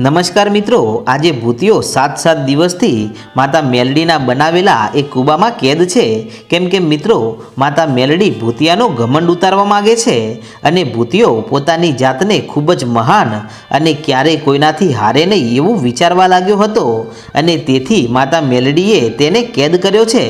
નમસ્કાર મિત્રો, આજે ભૂતિયો સાત સાત દિવસથી માતા મેલડીના બનાવેલા એક કૂબામાં કેદ છે. કેમ કે મિત્રો, માતા મેલડી ભૂતિયાનો ઘમંડ ઉતારવા માગે છે અને ભૂતિયો પોતાની જાતને ખૂબ જ મહાન અને ક્યારેય કોઈનાથી હારે નહીં એવું વિચારવા લાગ્યો હતો અને તેથી માતા મેલડીએ તેને કેદ કર્યો છે.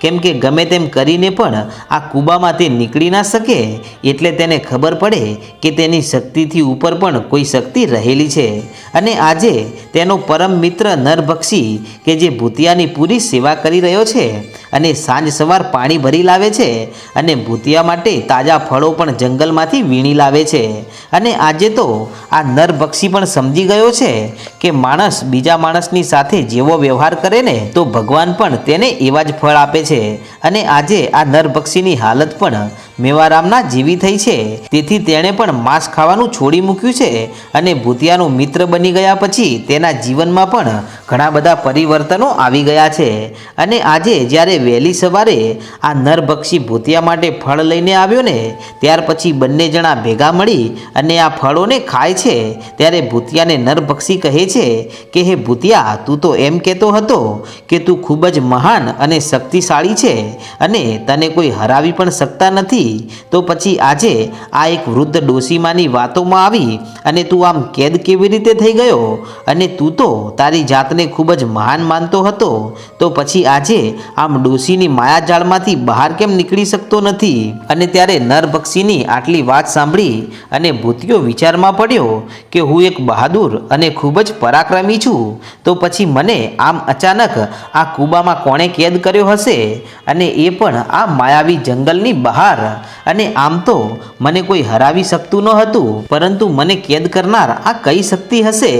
કેમ કે ગમે તેમ કરીને પણ આ કૂબામાં તે નીકળી ના શકે એટલે તેને ખબર પડે કે તેની શક્તિથી ઉપર પણ કોઈ શક્તિ રહેલી છે અને આજે તેનો પરમ મિત્ર નરભક્ષી કે જે ભૂતિયાની પૂરી સેવા કરી રહ્યો છે અને સાંજ સવાર પાણી ભરી લાવે છે અને ભૂતિયા માટે તાજા ફળો પણ જંગલમાંથી વીણી લાવે છે. અને આજે તો આ નરભક્ષી પણ સમજી ગયો છે કે માણસ બીજા માણસની સાથે જેવો વ્યવહાર કરે ને તો ભગવાન પણ તેને એવા જ ફળ આપે છે. અને આજે આ નરભક્ષીની હાલત પણ મેવારામના જીવી થઈ છે. તેથી તેણે પણ માંસ ખાવાનું છોડી મૂક્યું છે અને ભૂતિયાનો મિત્ર બની ગયા પછી તેના જીવનમાં પણ ઘણા બધા પરિવર્તનો આવી ગયા છે. અને આજે જ્યારે વહેલી સવારે આ નરભક્ષી ભૂતિયા માટે ફળ લઈને આવ્યો ને, ત્યાર પછી બંને જણા ભેગા મળી અને આ ફળોને ખાય છે. ત્યારે ભૂતિયાને નરભક્ષી કહે છે કે, હે ભૂતિયા, તું તો એમ કહેતો હતો કે તું ખૂબ જ મહાન અને શક્તિશાળી છે અને તને કોઈ હરાવી પણ શકતા નથી. તો પછી આજે આ એક વૃદ્ધ ડોસીમાની વાતોમાં આવી અને તું આમ કેદ કેવી રીતે થઈ ગયો? અને તું તો તારી જાતને ખૂબ જ મહાન માનતો હતો. તો પછી આજે આમ ડોસીની માયાજાળમાંથી બહાર કેમ નીકળી શકતો નથી? અને ત્યારે નરભક્ષીની આટલી વાત સાંભળી અને ભૂતિયો વિચારમાં પડ્યો કે હું એક બહાદુર અને ખૂબ જ પરાક્રમી છું. તો પછી મને આમ અચાનક આ કૂબામાં કોણે કેદ કર્યો હશે? અને એ પણ આ માયાવી જંગલની બહાર અને આમ તો મને કોઈ હરાવી શકતું ન હતું, પરંતુ મને કેદ કરનાર આ કઈ શક્તિ હશે?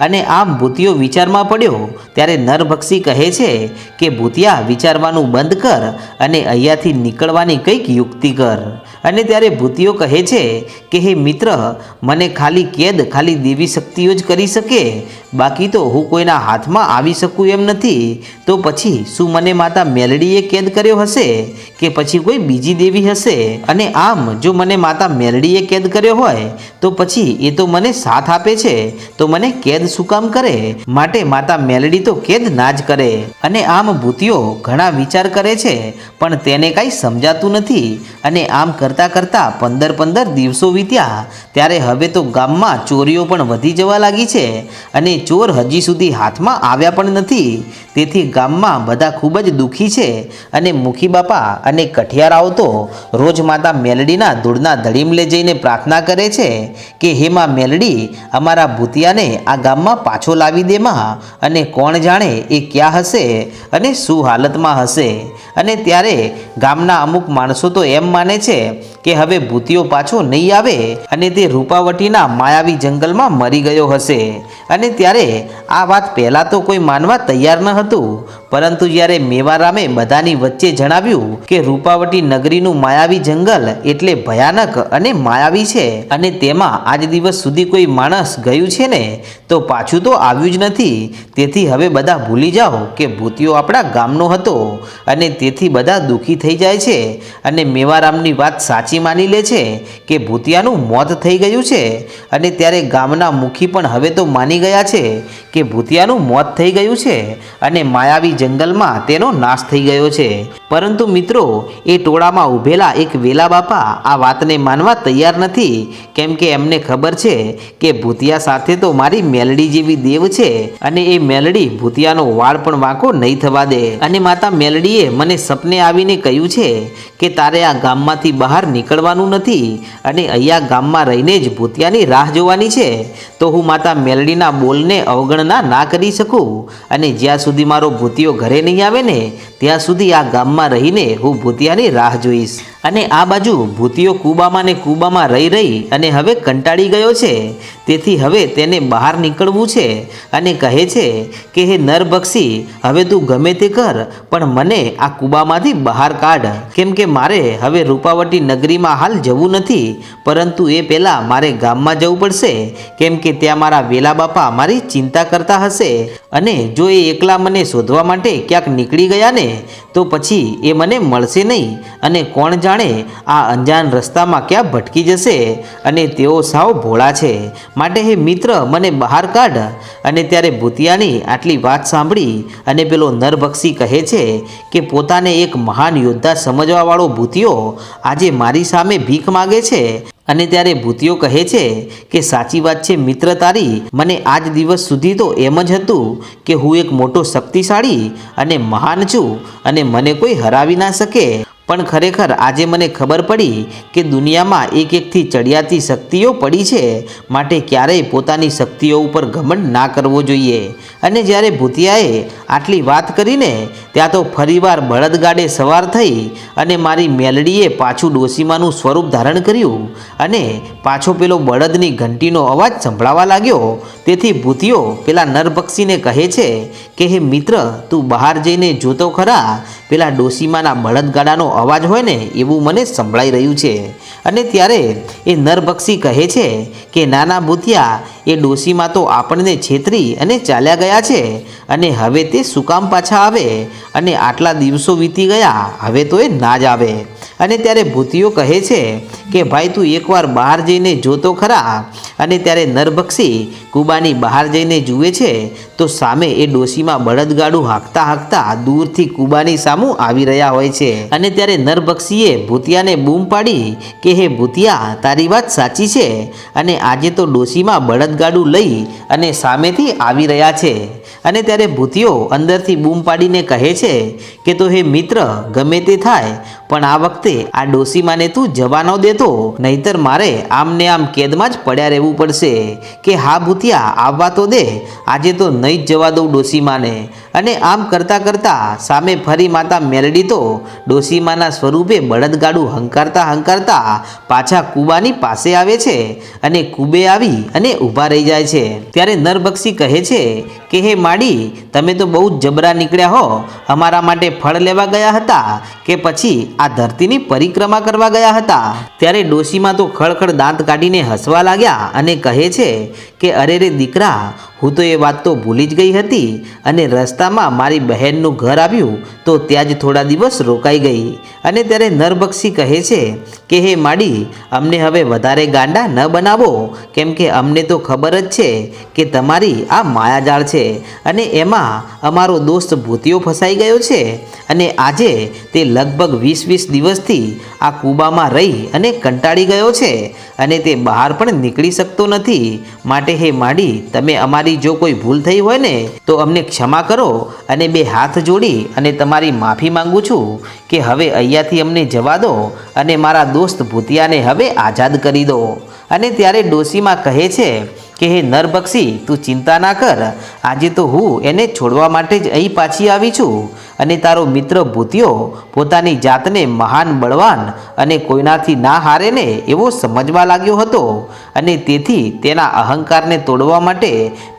અને આમ ભૂતિયો વિચારમાં પડ્યો, ત્યારે નરભક્ષી કહે છે કે, ભૂતિયા, વિચારવાનું બંધ કર અને અહીંયાથી નીકળવાની કંઈક યુક્તિ કર. અને ત્યારે ભૂતિઓ કહે છે કે, હે મિત્ર, મને ખાલી કેદ, ખાલી દેવી શક્તિઓ જ કરી શકે. બાકી તો હું કોઈના હાથમાં આવી શકું એમ નથી. તો પછી શું મને માતા મેલડીએ કેદ કર્યો હશે? કે પછી કોઈ બીજી દેવી હશે? અને આમ, જો મને માતા મેલડીએ કેદ કર્યો હોય, તો પછી એ તો મને સાથ આપે છે. તો મને કેદ શું કામ કરે? માટે માતા મેલડી તો કેદ ના જ કરે. અને આમ ભૂતિઓ ઘણા વિચાર કરે છે, પણ તેને કાંઈ સમજાતું નથી. અને આમ કરતાં કરતાં પંદર પંદર દિવસો વીત્યા, ત્યારે હવે તો ગામમાં ચોરીઓ પણ વધી જવા લાગી છે અને ચોર હજી સુધી હાથમાં આવ્યા પણ નથી. તેથી ગામમાં બધા ખૂબ જ દુઃખી છે અને મુખી બાપા અને કઠિયારાઓ તો રોજ માતા મેલડીના ધૂળના ધડીમલે જઈને પ્રાર્થના કરે છે કે, હે માં મેલડી, અમારા ભૂતિયાને આ ગામમાં પાછો લાવી દેમાં અને કોણ જાણે એ ક્યાં હશે અને શું હાલતમાં હશે? અને ત્યારે ગામના અમુક માણસો તો એમ માને છે કે હવે ભૂતિયો પાછો નહીં આવે અને તે રૂપાવટીના માયાવી જંગલમાં મરી ગયો હશે. અને ત્યારે આ વાત પહેલાં તો કોઈ માનવા તૈયાર ન હતું પરંતુ જ્યારે મેવારામે બધાની વચ્ચે જણાવ્યું કે રૂપાવટી નગરીનું માયાવી જંગલ એટલે ભયાનક અને માયાવી છે અને તેમાં આજ દિવસ સુધી કોઈ માણસ ગયું છે ને, તો પાછું તો આવ્યું જ નથી. તેથી હવે બધા ભૂલી જાઓ કે ભૂતિયો આપણા ગામનો હતો અને તેથી બધા દુઃખી થઈ જાય છે. અને મેવારામની વાત સાચી માની લે છે કે ભૂતિયાનું મોત થઈ ગયું છે અને ત્યારે ગામના મુખી પણ હવે તો માની ગયા છે કે ભૂતિયાનું મોત થઈ ગયું છે અને માયાવી જંગલમાં તેનો નાશ થઈ ગયો છે. પરંતુ મિત્રો, એ ટોળામાં ઊભેલા એક વેલા બાપા આ વાતને માનવા તૈયાર નથી. કેમ કે એમને ખબર છે કે ભૂતિયા સાથે તો મારી મેલડી જેવી દેવ છે અને એ મેલડી ભૂતિયાનો વાળ પણ વાંકો નહીં થવા દે. અને માતા મેલડીએ મને સપને આવીને કહ્યું છે કે તારે આ ગામમાંથી બહાર નીકળવાનું નથી અને અહીંયા ગામમાં રહીને જ ભૂતિયાની રાહ જોવાની છે. તો હું માતા મેલડીના બોલને અવગણના ના કરી શકું? અને જ્યાં સુધી મારો ભૂતિયો ઘરે નહીં આવે ને, ત્યાં સુધી આ ગામમાં રહીને હું ભૂતિયાની રાહ જોઈશ. અને આ બાજુ ભૂતિયો કૂબામાં ને કૂબામાં રહી રહી અને હવે કંટાળી ગયો છે. તેથી હવે તેને બહાર નીકળવું છે અને કહે છે કે, હે નરભક્ષી હવે તું ગમે તે કર, પણ મને આ કૂબામાંથી બહાર કાઢ. કેમ કે મારે હવે રૂપાવટી નગરીમાં હાલ જવું નથી, પરંતુ એ પહેલાં મારે ગામમાં જવું પડશે. કેમ કે ત્યાં મારા વેલા બાપા મારી ચિંતા કરતા હશે. અને જો એ એકલા મને શોધવા માટે ક્યાંક નીકળી ગયા ને, તો પછી એ મને મળશે નહીં. અને કોણ જાણે જાણે આ અંજાન રસ્તામાં ક્યાં ભટકી જશે અને તેઓ સાવ ભોળા છે. માટે હે મિત્ર, મને બહાર કાઢ. અને ત્યારે ભૂતિયાની આટલી વાત સાંભળી અને પેલો નરભક્ષી કહે છે કે, પોતાને એક મહાન યોદ્ધા સમજવાવાળો ભૂતિયો આજે મારી સામે ભીખ માગે છે. અને ત્યારે ભૂતિયો કહે છે કે, સાચી વાત છે મિત્ર તારી. મને આજ દિવસ સુધી તો એમ જ હતું કે હું એક મોટો શક્તિશાળી અને મહાન છું અને મને કોઈ હરાવી ના શકે. પણ ખરેખર આજે મને ખબર પડી કે દુનિયામાં એક એકથી ચડિયાતી શક્તિઓ પડી છે. માટે ક્યારેય પોતાની શક્તિઓ ઉપર ઘમંડ ના કરવો જોઈએ. અને જ્યારે ભૂતિયાએ આટલી વાત કરીને ત્યાં તો ફરીવાર બળદગાડે સવાર થઈ અને મારી મેલડીએ પાછું ડોસીમાનું સ્વરૂપ ધારણ કર્યું અને પાછો પેલો બળદની ઘંટીનો અવાજ સંભળાવા લાગ્યો. તેથી ભૂતિયો પેલા નરપક્ષીને કહે છે કે, હે મિત્ર, તું બહાર જઈને જોતો ખરા? પેલા ડોસીમાના બળદગાડાનો અવાજ હોય ને એવું મને સંભળાઈ રહ્યું છે. અને ત્યારે એ નરભક્ષી કહે છે કે, નાના ભૂતિયા એ ડોસીમાં તો આપણને છેતરી અને ચાલ્યા ગયા છે અને હવે તે સુકામ પાછા આવે? અને આટલા દિવસો વીતી ગયા, હવે તો એ ના જ આવે. અને ત્યારે ભૂતિઓ કહે છે કે, ભાઈ, તું એકવાર બહાર જઈને જોતો ખરા અને ત્યારે નરભક્ષી કુબાની બહાર જઈને જુએ છે, તો સામે એ ડોશીમાં બળદગાડું હાંકતા હાંકતા દૂરથી કુબાની સામું આવી રહ્યા હોય છે. અને ત્યારે નરભક્ષીએ ભૂતિયાને બૂમ પાડી કે, હે ભૂતિયા, તારી વાત સાચી છે. અને આજે તો ડોશીમાં બળદગાડું લઈ અને સામેથી આવી રહ્યા છે. અને ત્યારે ભૂતિયો અંદરથી બૂમ પાડીને કહે છે કે, તો હે મિત્ર, ગમે તે થાય, પણ આ વખતે આ ડોસીમાને તું જવા ન દેતો, નહીતર મારે આમને આમ કેદમાં જ પડ્યા રહેવું પડશે કે હા ભૂતિયા, આવવા તો દે, આજે તો નહીં જ જવા દઉં ડોસીમાને. અને આમ કરતાં કરતાં સામે ફરી માતા મેલડી તો ડોસીમાના સ્વરૂપે બળદગાડું હંકારતા હંકારતા પાછા કુબાની પાસે આવે છે અને કુબે આવી અને ઊભા રહી જાય છે. ત્યારે નરબક્ષી કહે છે કે હે માડી, તમે તો બહુ જ જબરા નીકળ્યા હો. અમારા માટે ફળ લેવા ગયા હતા કે પછી આ ધરતીની પરિક્રમા કરવા ગયા હતા? ત્યારે ડોશીમાં તો ખળખળ દાંત કાઢીને હસવા લાગ્યા અને કહે છે કે અરે રે દીકરા હું તો એ વાત તો ભૂલી જ ગઈ હતી અને રસ્તામાં મારી બહેનનું ઘર આવ્યું તો ત્યાં જ થોડા દિવસ રોકાઈ ગઈ અને ત્યારે નરબક્ષી કહે છે કે, હે માડી, અમને હવે વધારે ગાંડા ન બનાવો. કેમ કે અમને તો ખબર જ છે કે તમારી આ માયાજાળ છે અને એમાં અમારો દોસ્ત ભૂતિયો ફસાઈ ગયો છે અને આજે તે લગભગ વીસ વીસ દિવસથી આ કૂબામાં રહી અને કંટાળી ગયો છે અને તે બહાર પણ નીકળી શકતો નથી. માટે, હે માડી, તમે અમારી જો કોઈ ભૂલ થઈ હોય ને, તો અમને ક્ષમા કરો અને બે હાથ જોડી અને તમારી માફી માંગુ છું કે હવે અહીંયાથી અમને જવા દો અને મારા દોસ્ત ભૂતિયાને હવે આઝાદ કરી દો. અને ત્યારે ડોશીમાં કહે છે કે હે નરબક્ષી તું ચિંતા ના કર. આજે તો હું એને છોડવા માટે જ અહીં પાછી આવી છું અને તારો મિત્ર ભૂતિયો પોતાની જાતને મહાન બળવાન અને કોઈનાથી ના હારે ને એવો સમજવા લાગ્યો હતો અને તેથી તેના અહંકારને તોડવા માટે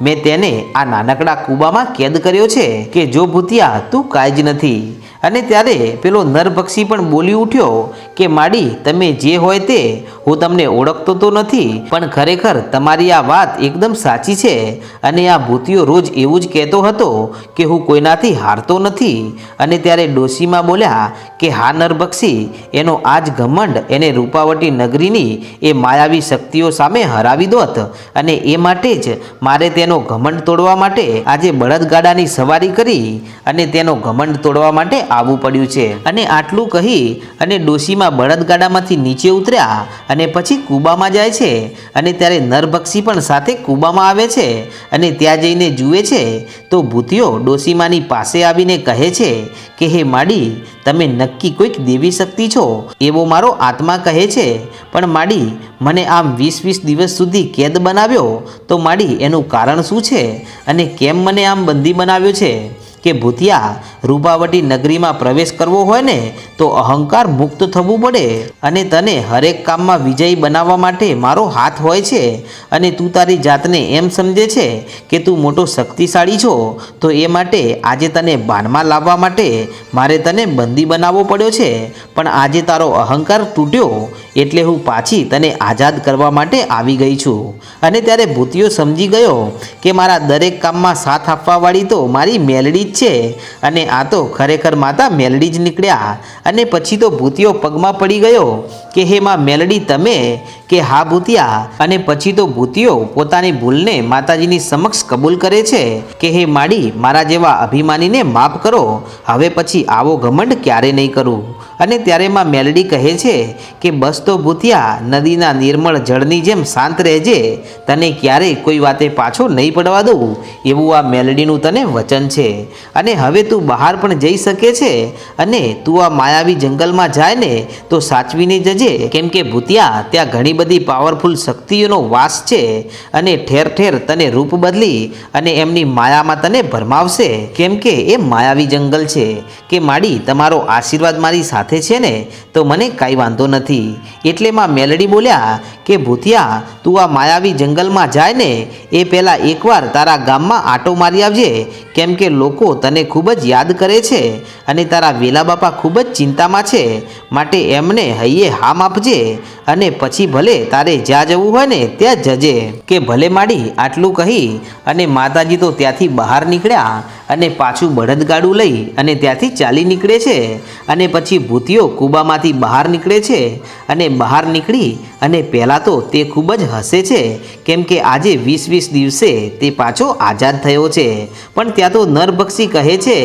મેં તેને આ નાનકડા કૂબામાં કેદ કર્યો છે કે જો ભૂતિયા, તું કાંઈ જ નથી. અને ત્યારે પેલો નરભક્ષી પણ બોલી ઉઠ્યો કે, માડી, તમે જે હોય તે હું તમને ઓળખતો તો નથી, પણ ખરેખર તમારી આ વાત એકદમ સાચી છે અને આ ભૂતિયો રોજ એવું જ કહેતો હતો કે હું કોઈનાથી હારતો નથી. અને ત્યારે ડોશીમાં બોલ્યા કે હા નરભક્ષી, એનો આજ ઘમંડ એને રૂપાવટી નગરીની એ માયાવી શક્તિઓ સામે હરાવી દોત અને એ માટે જ મારે તેનો ઘમંડ તોડવા માટે આજે બળદગાડાની સવારી કરી અને તેનો ઘમંડ તોડવા માટે આવવું પડ્યું છે. અને આટલું કહી અને ડોશીમાં બળદગાડામાંથી નીચે ઉતર્યા અને પછી કૂબામાં જાય છે અને ત્યારે નરભક્ષી પણ સાથે કૂબામાં આવે છે અને ત્યાં જઈને જુએ છે, તો ભૂતિયો ડોશીમાની પાસે આવીને કહે છે કે હે માડી, તમે નક્કી કોઈક દેવી શક્તિ છો? એવો મારો આત્મા કહે છે. પણ માડી, મને આમ વીસ વીસ દિવસ સુધી કેદ બનાવ્યો? તો માડી, એનું કારણ શું છે? અને કેમ મને આમ બંદી બનાવ્યો છે? કે ભૂતિયા રૂપાવટી નગરીમાં પ્રવેશ કરવો હોય ને, તો અહંકાર મુક્ત થવું પડે અને તને હરેક કામમાં વિજયી બનાવવા માટે મારો હાથ હોય છે. અને તું તારી જાતને એમ સમજે છે કે તું મોટો શક્તિશાળી છો, તો એ માટે આજે તને બાનમાં લાવવા માટે મારે તને બંદી બનાવવો પડ્યો છે. પણ આજે તારો અહંકાર તૂટ્યો એટલે હું પાછી તને આઝાદ કરવા માટે આવી ગઈ છું. અને ત્યારે ભૂતિયો સમજી ગયો કે મારા દરેક કામમાં સાથ આપવાવાળી તો મારી મેલડી છે. અને આ તો ખરેખર માતા મેલડી જ નીકળ્યા. અને પછી તો ભૂતિયો પગમાં પડી ગયો કે, હે માં મેલડી, તમે? કે હા ભૂતિયા? અને પછી તો ભૂતિયો પોતાની ભૂલને માતાજીની સમક્ષ કબૂલ કરે છે કે, હે માડી, મારા જેવા અભિમાનીને માફ કરો. હવે પછી આવો ઘમંડ ક્યારે નહીં કરું? અને ત્યારે માં મેલડી કહે છે કે, બસ તો ભૂતિયા, નદીના નિર્મળ જળની જેમ શાંત રહેજે. તને ક્યારેય કોઈ વાતે પાછો નહીં પડવા દઉં. એવું આ મેલડીનું તને વચન છે. અને હવે તું બહાર પણ જઈ શકે છે અને તું આ માયાવી જંગલમાં જાય ને, તો સાચવીને જજે. કેમ કે ભૂતિયા, ત્યાં ઘણી બધી પાવરફુલ શક્તિઓનો વાસ છે અને ઠેર ઠેર તને રૂપ બદલી અને એમની માયામાં તને ભરમાવશે. કેમ કે એ માયાવી જંગલ છે. કે માડી, તમારો આશીર્વાદ મારી સાથે છે ને તો મને કાંઈ વાંધો નથી. એટલે માં મેલડી બોલ્યા કે ભૂતિયા, તું આ માયાવી જંગલમાં જાય ને, એ પહેલાં એકવાર તારા ગામમાં આટો મારી આવજે. કેમ કે લોકો તને ખૂબ જ યાદ કરે છે અને તારા વેલા બાપા ખૂબ જ ચિંતામાં છે. માટે એમને હૈયે હામ આપજે અને પછી ભલે તારે જ્યાં જવું હોય ને, ત્યાં જજે. કે ભલે માડી, આટલું કહી અને માતાજી તો ત્યાંથી બહાર નીકળ્યા અને પાછું બળદગાડું લઈ અને ત્યાંથી ચાલી નીકળે છે. અને પછી ભૂતિયો કૂબામાંથી બહાર નીકળે છે અને બહાર નીકળી અને પહેલાં તો તે ખૂબ જ હસે છે, કેમ કે આજે વીસ વીસ દિવસે તે પાછો આઝાદ થયો છે. પણ ત્યાં તો નરભક્ષી કહે છે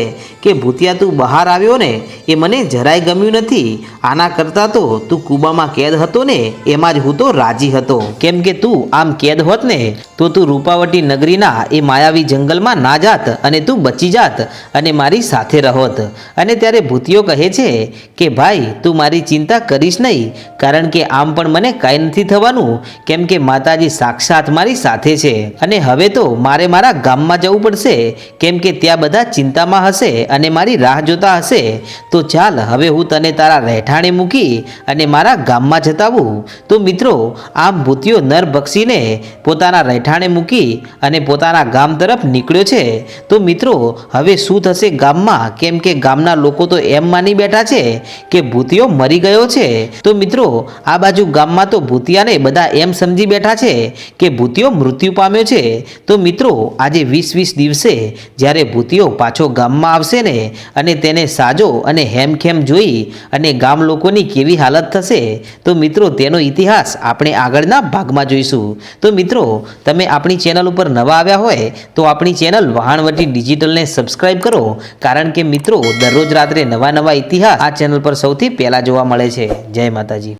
કે, ભૂતિયા, તું બહાર આવ્યો ને, એ મને જરાય ગમ્યું નથી. આના કરતાં તો તું કુબામાં કેદ હતો ને, એમાં જ હું તો રાજી હતો. કેમ કે તું આમ કેદ હોત ને, તો તું રૂપાવટી નગરીના એ માયાવી જંગલમાં ના જાત અને તું બચી જાત અને મારી સાથે રહોત. અને ત્યારે ભૂતિયો કહે છે કે, ભાઈ, તું મારી ચિંતા કરીશ નહીં, કારણ કે આમ પણ મને કાંઈ નથી થવાનું કેમ કે માતાજી સાક્ષાત મારી સાથે છે અને હવે તો મારે મારા ગામમાં જવું પડશે. કેમ કે ત્યાં બધા ચિંતામાં હશે અને મારી રાહ જોતા હશે. તો ચાલ, હવે હું તને તારા રહેઠાણે મૂકી અને મારા ગામમાં જતાવું. તો મિત્રો, આમ ભૂતિયો નર બક્ષીને પોતાના રહેઠાણે મૂકી અને પોતાના ગામ તરફ નીકળ્યો છે. તો મિત્રો, હવે શું થશે ગામમાં? કેમ કે ગામના લોકો તો એમ માની બેઠા છે કે ભૂતિયો મરી ગયો છે. તો મિત્રો, આ બાજુ ગામમાં તો ભૂતિયાને બધા એમ સમજી બેઠા છે કે ભૂતિયો મૃત્યુ પામ્યો છે. તો મિત્રો, આજે વીસ વીસ દિવસે જ્યારે ભૂતિયો પાછો ગામમાં આવશે ને અને તેને સાજો અને હેમખેમ જોઈ અને ગામ લોકોની કેવી હાલત થશે, તો મિત્રો, તેનો ઇતિહાસ આપણે આગળના ભાગમાં જોઈશું. તો મિત્રો, તમે આપણી ચેનલ ઉપર નવા આવ્યા હોય, તો આપણી ચેનલ વહાણવટી ડિજિટલને સબસ્ક્રાઇબ કરો. કારણ કે મિત્રો, દરરોજ રાત્રે નવા નવા ઇતિહાસ આ ચેનલ પર સૌથી પહેલાં જોવા મળે છે. જય માતાજી.